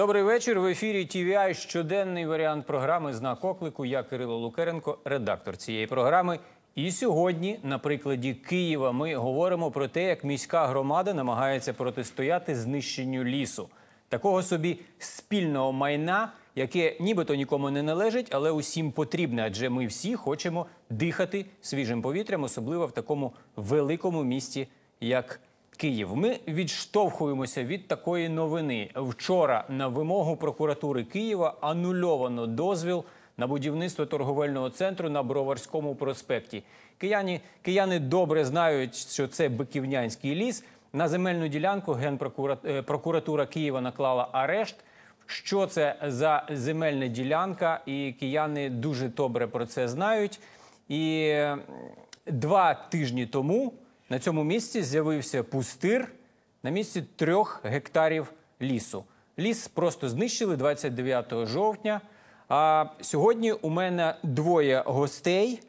Добрий вечір. В ефірі TVI щоденний варіант програми Знак оклику. Я Кирило Лукеренко, редактор цієї програми. І сьогодні, на прикладі Києва, ми говоримо про те, як міська громада намагається протистояти знищенню лісу, такого собі спільного майна, яке нібито нікому не належить, але усім потрібне, адже ми всі хочемо дихати свіжим повітрям, особливо в такому великому місті, як Київ. Ми відштовхуємося від такої новини. Вчора на вимогу прокуратури Києва анульовано дозвіл на будівництво торговельного центру на Броварському проспекті. Кияні, кияни добре знають, що це Биківнянський ліс. На земельну ділянку Генпрокуратура Києва наклала арешт. Що це за земельна ділянка? І кияни дуже добре про це знають. І е, два тижні тому на цьому місці з'явився пустир на місці трьох гектарів лісу. Ліс просто знищили 29 жовтня. А сьогодні у мене двоє гостей,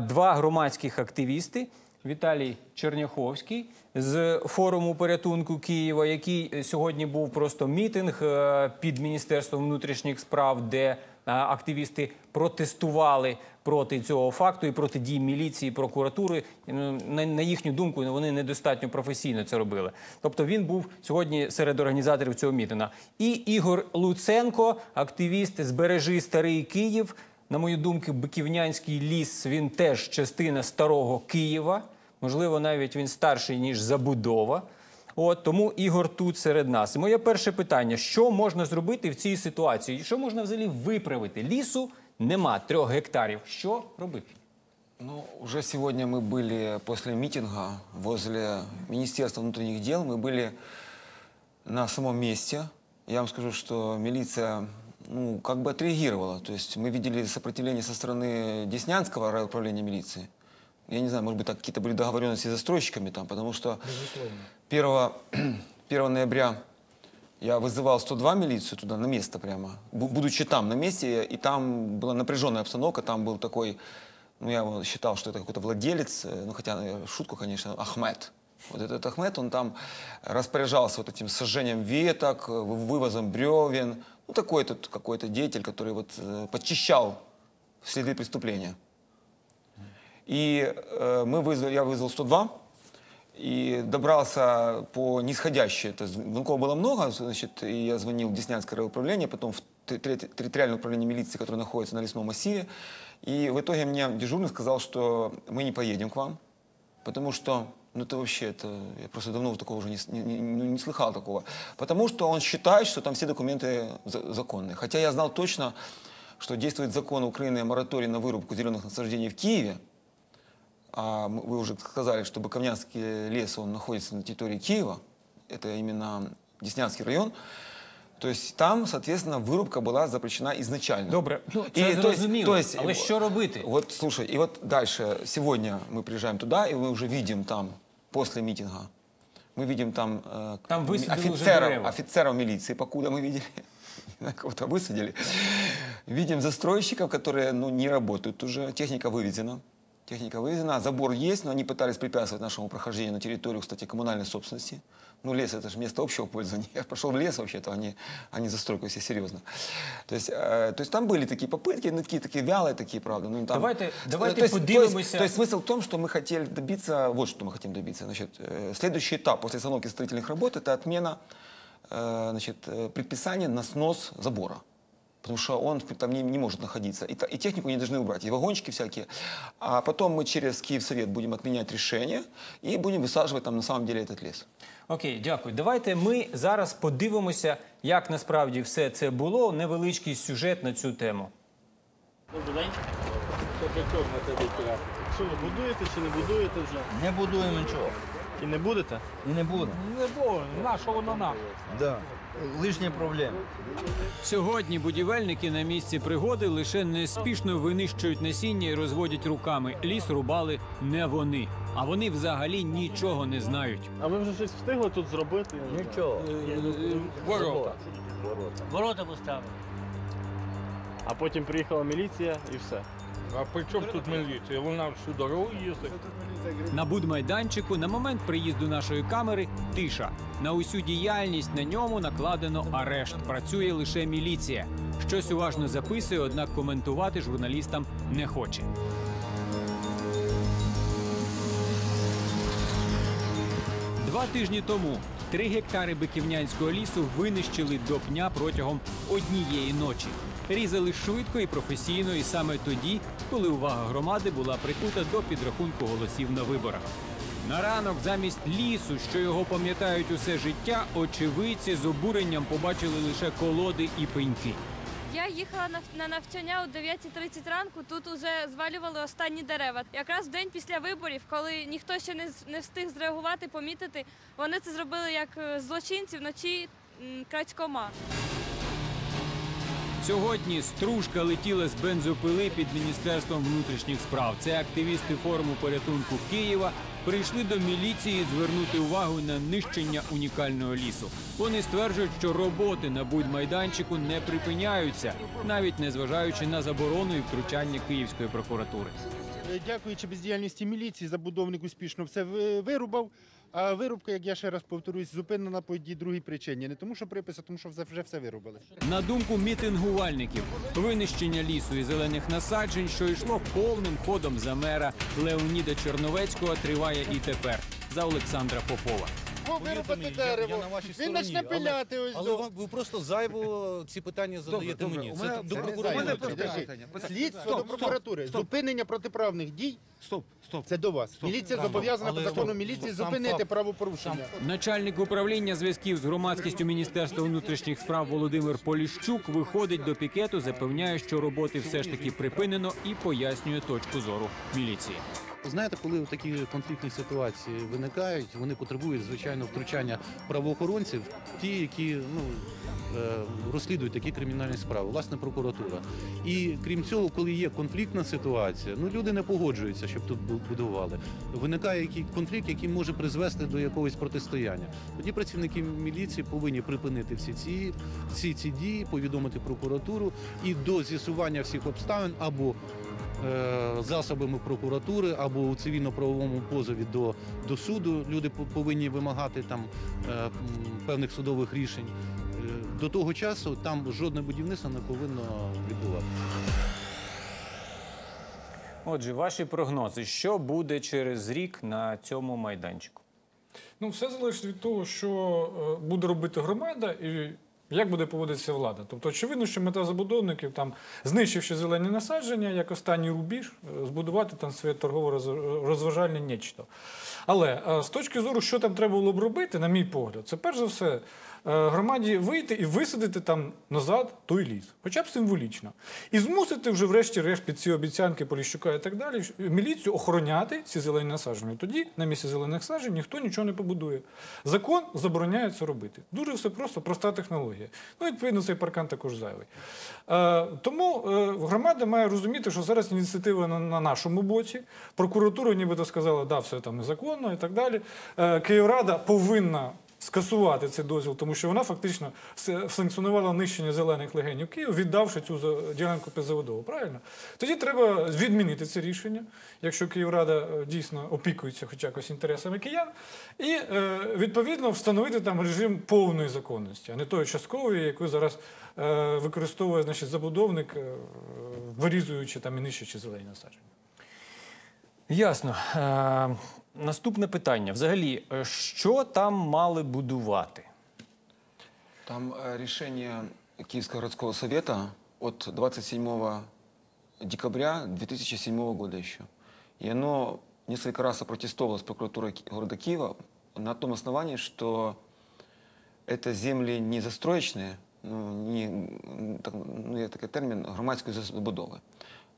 два громадських активісти. Віталій Черняховський з форуму порятунку Києва, який сьогодні був просто мітинг е, під міністерством внутрішніх справ, де активісти протестували проти цього факту і проти дій міліції, прокуратури. Ну, На, їхню думку, вони недостатньо професійно це робили. Тобто він був сьогодні серед організаторів цього мітинга. І Ігор Луценко, активіст збережи старий Київ. На мою думку, Биківнянський ліс він теж частина старого Києва. Можливо, навіть він старший ніж забудова. От тому Ігор тут серед нас. І моє перше питання: що можна зробити в цій ситуації? Що можна взагалі виправити? Лісу нема трьох гектарів. Що робити? Ну, уже сегодня мы были после митинга возле Министерства внутренних дел. Мы были на самом месте. Я вам скажу, что милиция ну, как бы отреагировала. То есть мы видели сопротивление со стороны Деснянского райуправления милиции. Я не знаю, может быть, так какие-то были договоренности с застройщиками там, потому что 1, 1 ноября я вызывал 102 милицию туда, на место прямо, бу- будучи там, на месте, и там была напряженная обстановка, там был такой, ну, я считал, что это какой-то владелец, э, ну, хотя, э, шутку, конечно, Ахмед. Вот этот Ахмед, он там распоряжался вот этим сожжением веток, э, вы- вывозом бревен, ну, такой тут какой-то деятель, который вот подчищал следы преступления. И э, мы вызвали, я вызвал 102 и добрался по нисходящей. Это звонков было много, значит, и я звонил в Деснянское райуправление, потом в те- терри- территориальное управление милиции, которое находится на лесном массиве. И в итоге мне дежурный сказал, что мы не поедем к вам, потому что ну это вообще, это, я просто давно такого уже не, с- не, не- ну, не слыхал такого. Потому что он считает, что там все документы за- законные. Хотя я знал точно, что действует закон Украины о моратории на вырубку зеленых насаждений в Киеве. А м- вы уже сказали, что Баковнянский лес, он находится на территории Киева. Это именно Деснянский район. То есть там, соответственно, вырубка была запрещена изначально. Добре, ну И, це то есть- зрозуміло. то есть, Але що робити? Вот слушай, и вот дальше, сегодня мы приезжаем туда, и мы уже видим там, после митинга, мы видим там, э, Там высадили уже офицеров, дерева. офицеров милиции, покуда мы видели, кого-то высадили. Видим застройщиков, которые ну, не работают уже, техника вывезена. Техника вывезена, забор есть, но они пытались препятствовать нашему прохождению на территорию, кстати, коммунальной собственности. Ну, лес это же место общего пользования. Я пошел в лес вообще-то, а не, а не застройку, если серьезно. То есть, э, то есть там были такие попытки, ну, такие, такие вялые, такие, правда. Ну, там, Давайте- давайте то есть, то есть- подивимося. то есть смысл в том, что мы хотели добиться, вот что мы хотим добиться. Значит, э, следующий этап после остановки строительных работ – это отмена э, значит, э, предписания на снос забора. Потому что он там не, не может находиться. И, та- и технику не должны убрать, и вагончики всякие. А потом мы через Киевсовет будем отменять решение и будем высаживать там на самом деле этот лес. Окей, дякую. Давайте ми зараз подивимося, як насправді все це було. Невеличкий сюжет на цю тему. Добрий день. Що для чого методика? Що ви будуєте чи не будуєте вже? Не будуємо нічого. І не будете? І не буде. Не було, на що воно нам? Да. Лишні проблеми. Сьогодні будівельники на місці пригоди лише неспішно винищують насіння і розводять руками. Ліс рубали не вони, а вони взагалі нічого не знають. А ви вже щось встигли тут зробити? Нічого. Ворота. Ворота поставили. А потім приїхала міліція і все. А при чому тут міліція? Вона всю дорогу їздить. На будмайданчику на момент приїзду нашої камери тиша. На усю діяльність на ньому накладено арешт. Працює лише міліція. Щось уважно записує, однак коментувати журналістам не хоче. Два тижні тому три гектари биківнянського лісу винищили до пня протягом однієї ночі. Різали швидко і професійно, і саме тоді, коли увага громади була прикута до підрахунку голосів на виборах. На ранок замість лісу, що його пам'ятають усе життя, очевидці з обуренням побачили лише колоди і пеньки. Я їхала на, на навчання о 9.30 ранку. Тут уже звалювали останні дерева. Якраз в день після виборів, коли ніхто ще не, не встиг зреагувати, помітити, вони це зробили як е, злочинці вночі крадькома. Сьогодні стружка летіла з бензопили під міністерством внутрішніх справ. Це активісти форуму порятунку Києва прийшли до міліції звернути увагу на нищення унікального лісу. Вони стверджують, що роботи на будмайданчику не припиняються, навіть незважаючи на заборону і втручання Київської прокуратури. Дякуючи бездіяльності міліції, забудовник успішно все вирубав. А вирубка, як я ще раз повторюсь, зупинена по одній другій причині. Не тому, що припис, а тому, що вже все виробили. На думку мітингувальників, винищення лісу і зелених насаджень, що йшло повним ходом за мера Леоніда Черновецького, триває і тепер за Олександра Попова. Дерево. я на вашій Він стороні, почне але- пиляти ось Але до. вам- ви просто зайво ці питання задаєте добре. мені. У Це до це не. Підожди. питання. Слідство Стоп, до стоп, прокуратури. стоп. Зупинення протиправних дій. Стоп, стоп. Це до вас. Міліція Стоп. зобов'язана по Але- закону міліції Сам зупинити факт. правопорушення. Начальник управління зв'язків з громадськістю Міністерства внутрішніх справ Володимир Поліщук виходить до пікету, запевняє, що роботи все ж таки припинено і пояснює точку зору міліції. Знаєте, коли такі конфліктні ситуації виникають, вони потребують звичайно втручання правоохоронців, ті, які ну е, розслідують такі кримінальні справи, власне, прокуратура. І крім цього, коли є конфліктна ситуація, ну люди не погоджуються, щоб тут будували. Виникає який конфлікт, який може призвести до якогось протистояння. Тоді працівники міліції повинні припинити всі ці, всі ці дії, повідомити прокуратуру і до з'ясування всіх обставин або засобами прокуратури або у цивільно-правовому позові до, до суду. Люди повинні вимагати там е, певних судових рішень. Е, До того часу там жодне будівництво не повинно відбуватися. Отже, ваші прогнози, що буде через рік на цьому майданчику? Ну, все залежить від того, що е, буде робити громада і як буде поводитися влада. Тобто, очевидно, що мета забудовників там, знищивши зелені насадження, як останній рубіж, е, збудувати там своє торгово-розважальне нечто. Але е, з точки зору, що там треба було б робити, на мій погляд, це перш за все громаді вийти і висадити там назад той ліс, хоча б символічно. І змусити вже, врешті-решт, під ці обіцянки Поліщука і так далі, міліцію охороняти ці зелені насадження. Тоді на місці зелених насаджень ніхто нічого не побудує. Закон забороняє це робити. Дуже все просто, проста технологія. Ну, відповідно, цей паркан також зайвий. Е, тому е, громада має розуміти, що зараз ініціатива на, на нашому боці. Прокуратура нібито сказала, да, все там незаконно і так далі. Е, Київрада повинна скасувати цей дозвіл, тому що вона фактично санкціонувала нищення зелених легенів Києва, віддавши цю ділянку під забудову. Правильно? Тоді треба відмінити це рішення, якщо Київрада е, дійсно опікується хоч якось інтересами киян, і е, відповідно встановити там режим повної законності, а не тої часткової, яку зараз е, використовує значить, забудовник, вирізуючи там і нищачи зелені насадження. Ясно Е, наступне питання. Взагалі, е, що там мали будувати? Там э, решение Киевского городского совета от 27 декабря 2007 года еще. И оно несколько раз опротестовалось прокуратурой Ки- города Киева на том основании, что это земли не застроечные, ну, не, м, так, ну, є такий термін громадської забудови,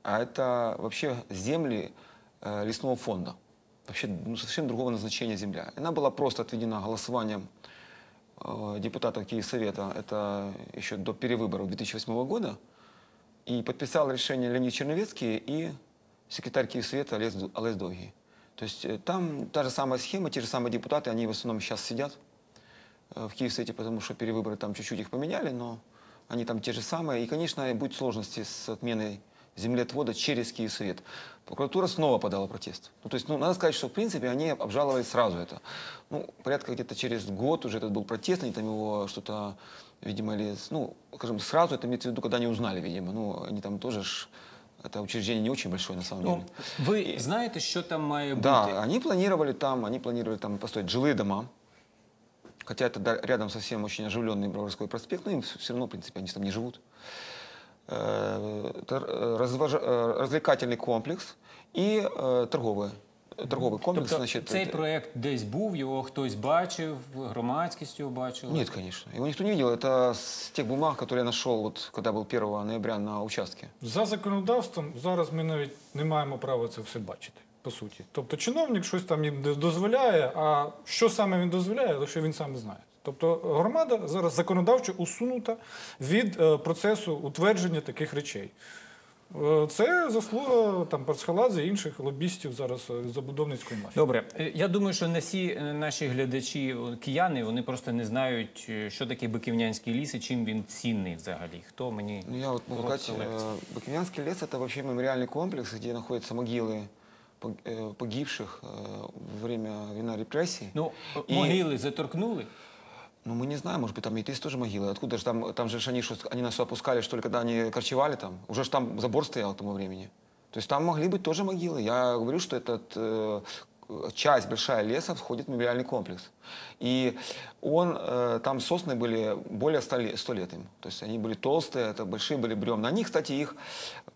а это вообще земли э, лесного фонда. Вообще ну, совершенно другого назначения земля. Она была просто отведена голосованием э, депутатов Киевсовета, это еще до перевыборов 2008 года, и подписал решение Леонид Черновецкий и секретарь Киевсовета Олег, Ду- Олег Довгий. То есть э, там та же самая схема, те же самые депутаты, они в основном сейчас сидят э, в Киевсовете, потому что перевыборы там чуть-чуть их поменяли, но они там те же самые. И, конечно, будут сложности с отменой землеотвода через Киевсовет. Прокуратура снова подала протест. Ну, то есть, ну, надо сказать, что, в принципе, они обжаловали сразу это. Ну, порядка где-то через год уже этот был протест, они там его что-то, видимо, или, ну, скажем, сразу это имеется в виду, когда они узнали, видимо. Ну, они там тоже ж, это учреждение не очень большое на самом деле. Ну, ви знаєте, що там має бути? Да, они планировали там, они планировали там построить жилые дома. Хотя это рядом совсем очень оживленный Броварской проспект, но им все равно, в принципе, они там не живут. развлекательный комплекс и э, торговый, торговый комплекс. Тобто значит, цей это- проект десь був, його хтось бачив, громадськість його бачила? Нет, конечно. Его никто не видел. Это с тех бумаг, которые я нашел, вот, когда был 1 ноября на участке. За законодавством зараз ми навіть не маємо права це все бачити, по суті. Тобто чиновник щось там їм д- дозволяє, а що саме він дозволяє, лише він сам знає. Тобто громада зараз законодавчо усунута від е, процесу утвердження таких речей. Е, Це заслуга там Парцхаладзе і інших лобістів зараз е, забудовницької мафії. Добре, Е, я думаю, що не всі е, наші глядачі о, кияни вони просто не знають, е, що таке Биківнянський ліс і чим він цінний взагалі. Хто мені Ну, я вот могу Короткая сказать, лекция. э, Бакинянский лес это вообще мемориальный комплекс, где находятся могилы пог- э, погибших э, во время вина репрессий. ну е, І- могили заторкнули? Ну, мы не знаем, может быть, там и есть тоже могилы. Откуда же там, там же ж они, что, они нас опускали, что ли, когда они корчевали там? Уже ж там забор стоял к тому времени. То есть там могли быть тоже могилы. Я говорю, что этот э, часть большая леса входит в мемориальный комплекс. И он, э, там сосны были более 100 лет, 100 лет им. То есть они были толстые, это большие были бревна. Они, кстати, их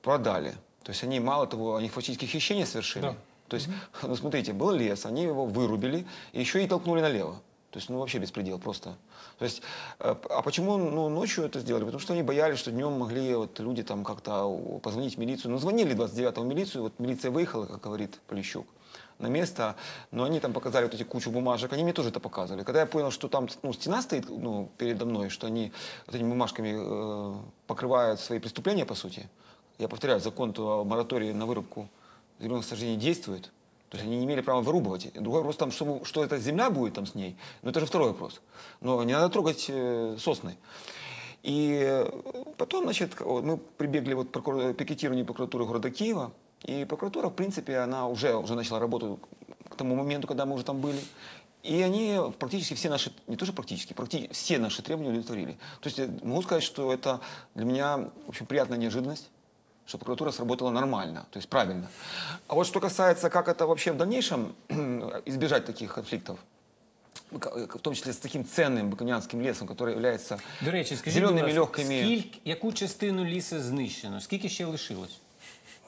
продали. То есть они, мало того, они фактически хищение совершили. Да. То есть, ну, смотрите, был лес, они его вырубили, и еще и толкнули налево. То есть, ну, вообще беспредел просто. То есть, э, а почему ну, ночью это сделали? Потому что они боялись, что днем могли вот, люди там как-то позвонить в милицию. Ну, звонили 29-го в милицию, вот милиция выехала, как говорит Полищук, на место, но они там показали вот эти кучу бумажек, они мне тоже это показывали. Когда я понял, что там ну, стена стоит ну, передо мной, что они вот этими бумажками э, покрывают свои преступления, по сути, я повторяю, закон о моратории на вырубку зеленых насаждений действует, то есть они не имели права вырубывать. Другой вопрос, там, что, что эта земля будет там с ней, но это же второй вопрос. Но не надо трогать э, сосны. И э, потом, значит, мы прибегли вот прокур- пикетированию прокуратуры города Киева, и прокуратура, в принципе, она уже, уже начала работу к тому моменту, когда мы уже там были. И они практически все наши, не то что практически, практически все наши требования удовлетворили. То есть я могу сказать, что это для меня, в общем, приятная неожиданность что прокуратура сработала нормально, то есть правильно. А вот что касается, как это вообще в дальнейшем избежать таких конфликтов, в том числе с таким ценным бакунянским лесом, который является До речі, скажіть, будь зелеными ласка, легкими. скільки, яку частину лісу знищено? Скільки ще лишилось?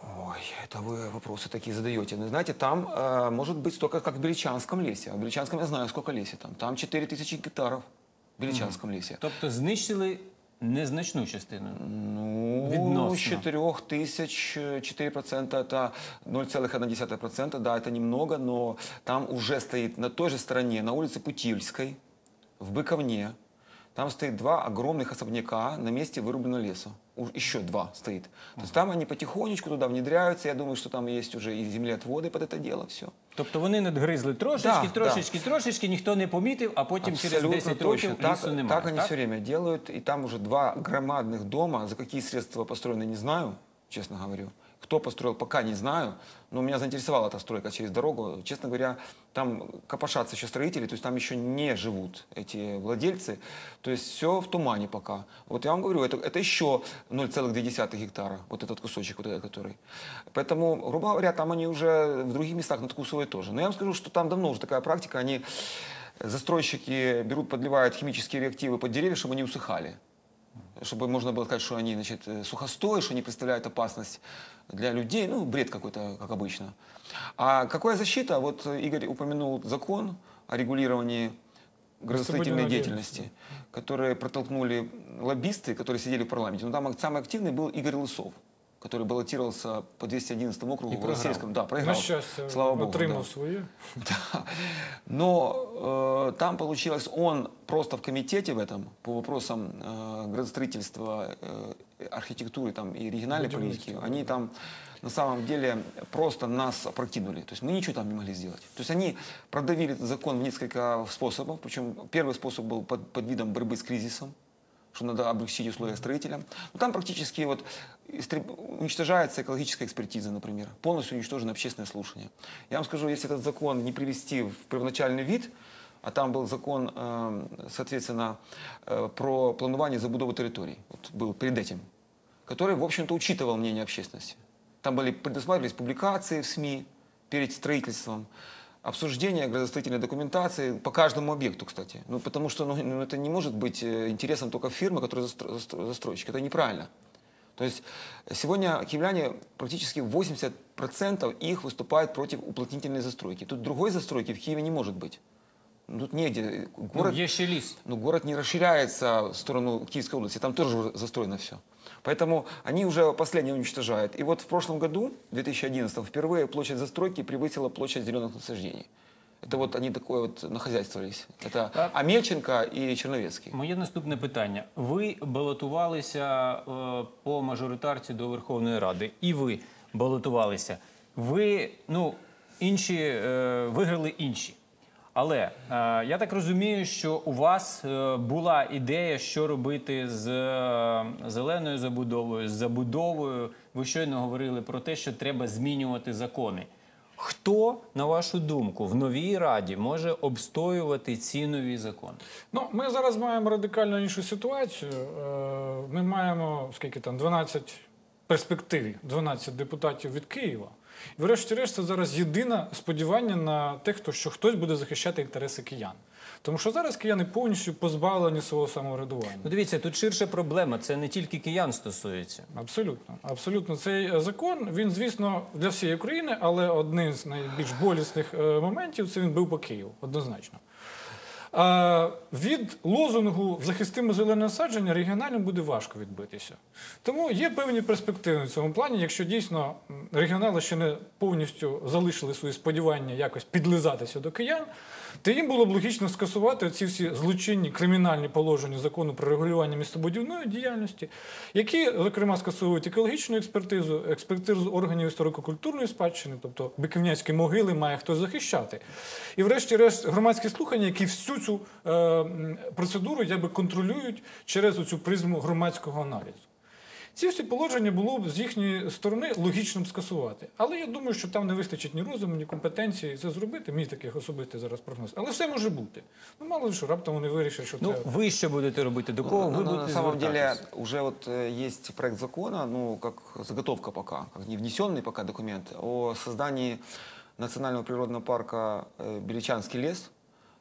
Ой, это вы вопросы такие задаете. Ну, знаете, там э, может быть столько, как в Беличанском лесе. А в Беличанском я знаю, сколько лесе там. Там 4000 гектаров в Беличанском лесе. Тобто знищили незначну частину. Ну, Відносно. с 4 тысяч, э, 4% это 0,1%, да, это немного, но там уже стоит на той же стороне, на улице Путильской, в Быковне, там стоит два огромных особняка на месте вырубленного леса. У- Еще два стоит. То есть там они потихонечку туда внедряются. Я думаю, что там есть уже и землеотводы под это дело. Все. Тобто вони надгризли трошечки, Да, трошечки, трошечки, ніхто не помітив, а потім через 10 років Так, лісу немає. так они все время делают. И там уже два громадных дома. За какие средства построены, не знаю, честно говорю. Кто построил, пока не знаю. Но меня заинтересовала эта стройка через дорогу. Честно говоря, там копошатся еще строители, то есть там еще не живут эти владельцы. То есть все в тумане пока. Вот я вам говорю, это, это еще 0,2 гектара, вот этот кусочек, вот этот, который. Поэтому, грубо говоря, там они уже в других местах надкусывают тоже. Но я вам скажу, что там давно уже такая практика, они застройщики берут, подливают химические реактивы под деревья, чтобы они усыхали. Чтобы можно было сказать, что они значит, э, сухостой, что они представляют опасность для людей. Ну, бред какой-то, как обычно. А какая защита? Вот э, Игорь упомянул закон о регулировании градостроительной Градостроительной деятельности, которые протолкнули лоббисты, которые сидели в парламенте. Но там самый активный был Игорь Лысов, Который баллотировался по 211 округу И в. Голосельском. Да, На проиграл. щастя, Слава Богу. отримав да. своє. Да. Но э, там получилось, он просто в комитете в этом по вопросам э, градостроительства, э, архитектуры там, и региональной Будівництва, политики, они там на самом деле просто нас опрокинули. То есть мы ничего там не могли сделать. То есть они продавили этот закон в несколько способов. Причем первый способ был под, под видом борьбы с кризисом. что надо облегчить условия строителям. Но там практически вот истреб- уничтожается экологическая экспертиза, например. Полностью уничтожено общественное слушание. Я вам скажу, если этот закон не привести в первоначальный вид, а там был закон, э, соответственно, э, про планирование забудовы территорий, вот был перед этим, который, в общем-то, учитывал мнение общественности. Там были предусматривались публикации в СМИ перед строительством, обсуждение градостроительной документации по каждому объекту, кстати. Ну, потому что ну, ну, это не может быть э, интересом только фирмы, которая застро- застро- застройщик. Это неправильно. То есть сегодня киевляне практически 80% их выступает против уплотнительной застройки. Тут другой застройки в Киеве не может быть. Ну, Тут негде. Ну, Город, є ще ліс. но город не расширяется в сторону Киевской области, там тоже застроено все. Поэтому они уже последнее уничтожают. И вот в прошлом году, в 2011, впервые площадь застройки превысила площадь зеленых насаждений. Это вот они такое вот нахозяйствовались. Это А- Амельченко и Черновецкий. Моє наступне питання. Ви балотувалися е, по мажоритарці до Верховної Ради, і ви балотувалися. Ви, ну, інші е, виграли інші. Але е, я так розумію, що у вас е, була ідея, що робити з е, зеленою забудовою, з забудовою. Ви щойно говорили про те, що треба змінювати закони. Хто, на вашу думку, в новій раді може обстоювати ці нові закони? Ну, ми зараз маємо радикально іншу ситуацію. Е, Ми маємо скільки там 12 в перспективі, 12 депутатів від Києва. І врешті-решт, це зараз єдине сподівання на те, хто що хтось буде захищати інтереси киян. Тому що зараз кияни повністю позбавлені свого самоврядування. Ну, дивіться, тут ширша проблема. Це не тільки киян стосується. Абсолютно, абсолютно. Цей е, закон він, звісно, для всієї України, але один з найбільш болісних е, моментів це він був по Києву, однозначно. Від лозунгу захистимо зелене насадження регіонально буде важко відбитися. Тому є певні перспективи в цьому плані, якщо дійсно регіонали ще не повністю залишили свої сподівання якось підлизатися до киян, то їм було б логічно скасувати ці всі злочинні кримінальні положення закону про регулювання містобудівної діяльності, які, зокрема, скасовують екологічну експертизу, експертизу органів історико-культурної спадщини, тобто биківняцькі могили має хтось захищати. І, врешті-решт, громадські слухання, які всю цю е, процедуру якби контролюють через цю призму громадського аналізу. Ці всі положення було б з їхньої сторони логічним скасувати. Але я думаю, що там не вистачить ні розуму, ні компетенції це зробити. Мій таких особистий зараз прогноз. Але все може бути. Ну мало ли що раптом вони вирішать, що Ну, треба. ви що будете робити? До кого Ну, ви ну, будете на самом деле звертатись? уже вот э, есть проект закона, ну как заготовка пока, как не внесенный пока документ о создании национального природного парка э, Беличанский лес,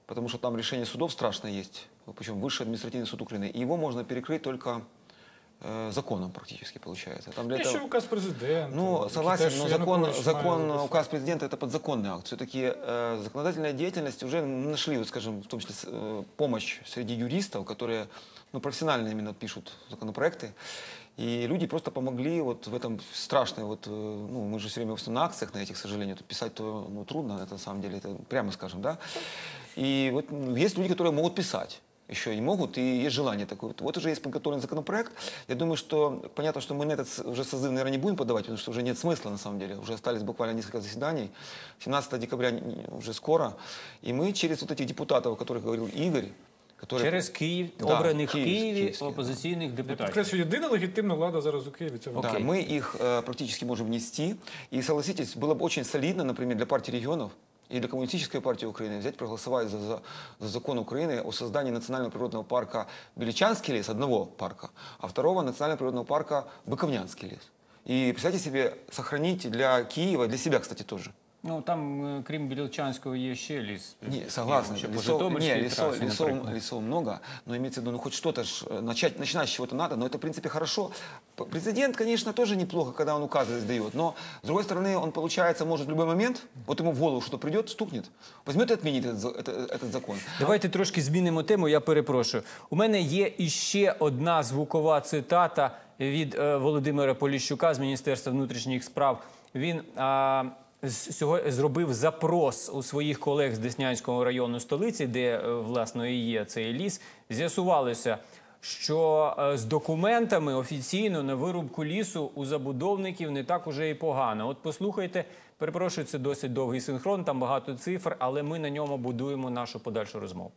потому что там решение судов страшное есть, причем высший административный суд Украины, и его можно перекрыть только э, законом практически получается. Там для Є этого- указ президента. ну, согласен, но закон, закон указ президента это подзаконный акт. Все-таки э, законодательная деятельность уже нашли, вот, скажем, в том числе э, помощь среди юристов, которые ну, профессионально именно пишут законопроекты. И люди просто помогли вот в этом страшной, вот, э, ну, мы же все время на акциях на этих, к сожалению, тут писать то ну, трудно, это на самом деле, это прямо скажем, да. И вот ну, есть люди, которые могут писать еще и могут, и есть желание такое. Вот, вот уже есть подготовлен законопроект. Я думаю, что понятно, что мы на этот с- уже созыв, наверное, не будем подавать, потому что уже нет смысла на самом деле. Уже остались буквально несколько заседаний. 17 декабря не- не- уже скоро. И мы через вот этих депутатов, о которых говорил Игорь, которые... Через Київ, Да, обраних в Київ, Києві київський, да. опозиційних Я депутатів. підкреслюю, єдина легітимна влада зараз у Києві. Це Да, влада. мы их э, практически можем внести. И согласитесь, было бы очень солидно, например, для партии регионов и для Коммунистической партии Украины взять, проголосовать за, за, за закон Украины о создании национального природного парка Беличанский лес, одного парка, а второго национального природного парка Быковнянский лес. И представьте себе, сохранить для Киева, для себя, кстати, тоже. Ну там, е, крім Білочанського, є ще ліс. Не, согласен. Ще по Лесов, Житомирській не, лесов, трасі, лесов, наприклад. лесов много, но имеется в виду, ну хоть что-то ж, э, начать, начинать с чего-то надо, но это, в принципе, хорошо. П- Президент, конечно, тоже неплохо, когда он указы издает, но, с другой стороны, он, получается, может в любой момент, вот ему в голову что-то придет, стукнет, возьмет и отменит этот, за- это- этот закон. Давайте трошки змінимо тему. Я перепрошую. У мене є іще одна звукова цитата від е, Володимира Поліщука з Міністерства внутрішніх справ. Він а, з- сього- зробив запрос у своїх колег з Деснянського району столиці, де е, власне і є цей ліс. З'ясувалося, що е, з документами офіційно на вирубку лісу у забудовників не так уже і погано. От послухайте, перепрошую, це досить довгий синхрон, там багато цифр, але ми на ньому будуємо нашу подальшу розмову.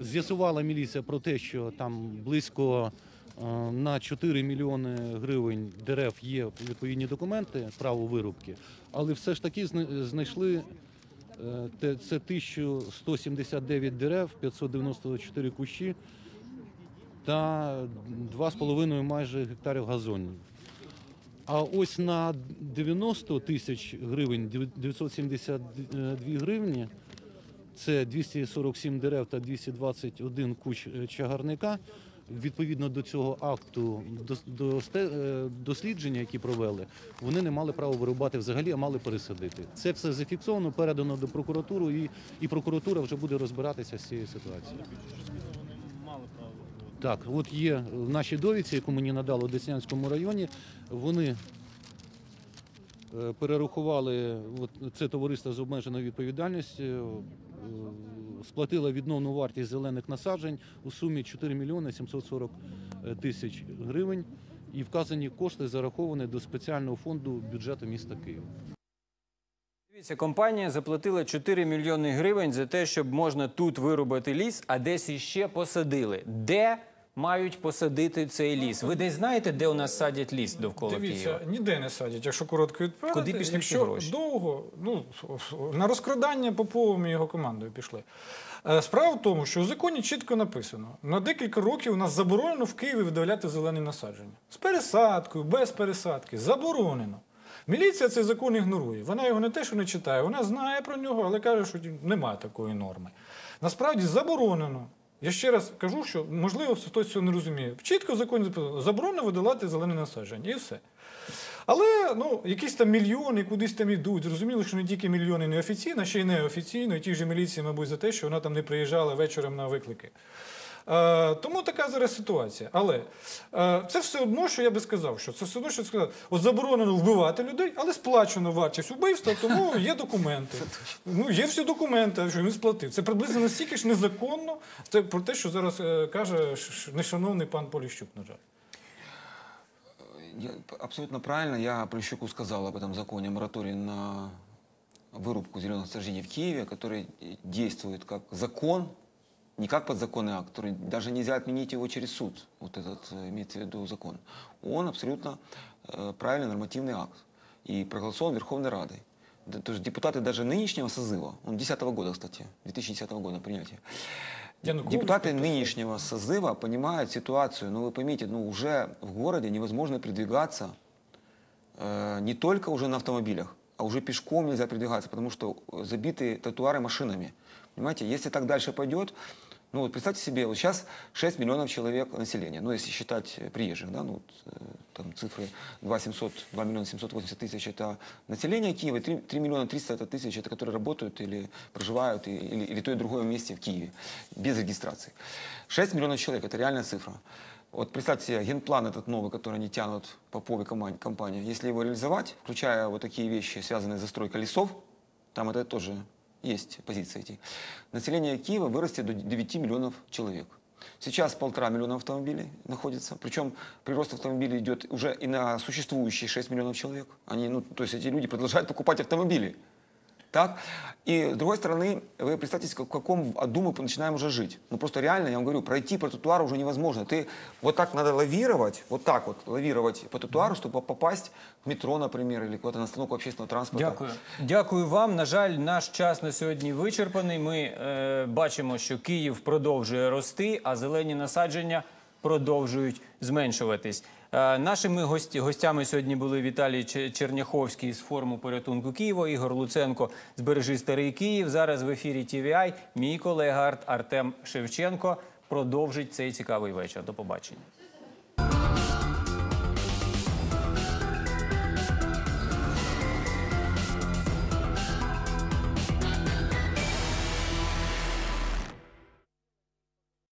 З'ясувала міліція про те, що там близько е, на 4 мільйони гривень дерев є відповідні документи, право вирубки, але все ж таки знайшли е, це 1179 дерев, 594 кущі та 2,5 майже гектарів газонів. А ось на 90 тисяч гривень, 972 гривні, це 247 дерев та 221 куч е, чагарника. Відповідно до цього акту е, дослідження, які провели, вони не мали права вирубати взагалі, а мали пересадити. Це все зафіксовано, передано до прокуратури, і, прокуратура вже буде розбиратися з цією ситуацією. Так, от є в нашій довідці, яку мені надали у Деснянському районі, вони е, перерахували це товариство з обмеженою відповідальністю, е, сплатило відновну вартість зелених насаджень у сумі 4 мільйони 740 тисяч гривень. І вказані кошти зараховані до спеціального фонду бюджету міста Києва. Дивіться, компанія заплатила 4 мільйони гривень за те, щоб можна тут вирубати ліс, а десь іще посадили. Де мають посадити цей ліс? Ви десь знаєте, де у нас садять ліс довкола Дивіться, Києва? ніде не садять, якщо коротко відповідати. Куди пішли ці якщо гроші? довго, ну на розкрадання Поповим і його командою пішли. Е, Справа в тому, що у законі чітко написано: на декілька років у нас заборонено в Києві видаляти зелені насадження. З пересадкою, без пересадки. Заборонено. Міліція цей закон ігнорує. Вона його не те, що не читає, вона знає про нього, але каже, що немає такої норми. Насправді заборонено. Я ще раз кажу, що можливо хтось цього не розуміє. Чітко в законі записано, заборонено видалати зелене насадження і все. Але ну, якісь там мільйони кудись там ідуть. Зрозуміло, що не тільки мільйони неофіційно, ще й неофіційно, і ті ж міліції, мабуть, за те, що вона там не приїжджала вечором на виклики. Е, тому така зараз ситуація. Але е, це все одно, що я би сказав, що це все одно, що сказав. От заборонено вбивати людей, але сплачено вартість вбивства, тому є документи. Ну, є всі документи, що він сплатив. Це приблизно настільки ж незаконно. Це про те, що зараз е, каже ш- ш- нешановний пан Поліщук, на жаль. Я- абсолютно правильно. Я Плющуку сказал об этом законе моратории на вырубку зеленых насаждений в Киеве, который действует как закон, не как подзаконный акт, который даже нельзя отменить его через суд. Вот этот э, имеется в виду закон. Он абсолютно э, правильный нормативный акт и проголосован Верховной Радой. Да, То есть депутаты даже нынешнего созыва, он 2010 года, кстати, 2010 года принятия, Янукович Депутаты подписал. нынешнего созыва понимают ситуацию, ну вы поймите, ну уже в городе невозможно передвигаться э, не только уже на автомобилях, а уже пешком нельзя передвигаться, потому что э, забиты тротуары машинами. Понимаете, если так дальше пойдет, ну вот представьте себе, вот сейчас 6 миллионов человек населения, ну если считать э, приезжих, да, ну вот, э, там цифры 2, 700, 2 миллиона 780 тысяч это население Киева, 3, 3 миллиона 300 это тысяч, это которые работают или проживают, и- или, или то и другое вместе в Киеве, без регистрации. 6 миллионов человек, это реальная цифра. Вот представьте себе, генплан этот новый, который они тянут по Пове коман- компания, если его реализовать, включая вот такие вещи, связанные с застройкой лесов, там это тоже есть позиции эти, население Киева вырастет до 9 миллионов человек. Сейчас полтора миллиона автомобилей находится. Причем прирост автомобилей идет уже и на существующие 6 миллионов человек. Они, ну, то есть эти люди продолжают покупать автомобили. Так? И с другой стороны, вы представьте, в каком аду мы начинаем уже жить. Ну просто реально, я вам говорю, пройти по тротуару уже невозможно. Ты вот так надо лавировать, вот так вот лавировать по тротуару, чтобы попасть в метро, например, или куда-то на остановку общественного транспорта. Дякую. Дякую вам. На жаль, наш час на сьогодні вичерпаний. Ми е, бачимо, що Київ продовжує рости, а зелені насадження продовжують зменшуватись. Е, нашими гості, гостями сьогодні були Віталій Че- Черняховський з форуму порятунку Києва, Ігор Луценко з Бережи Старий Київ. Зараз в ефірі тівіай. мій колега Артем Шевченко продовжить цей цікавий вечір. До побачення.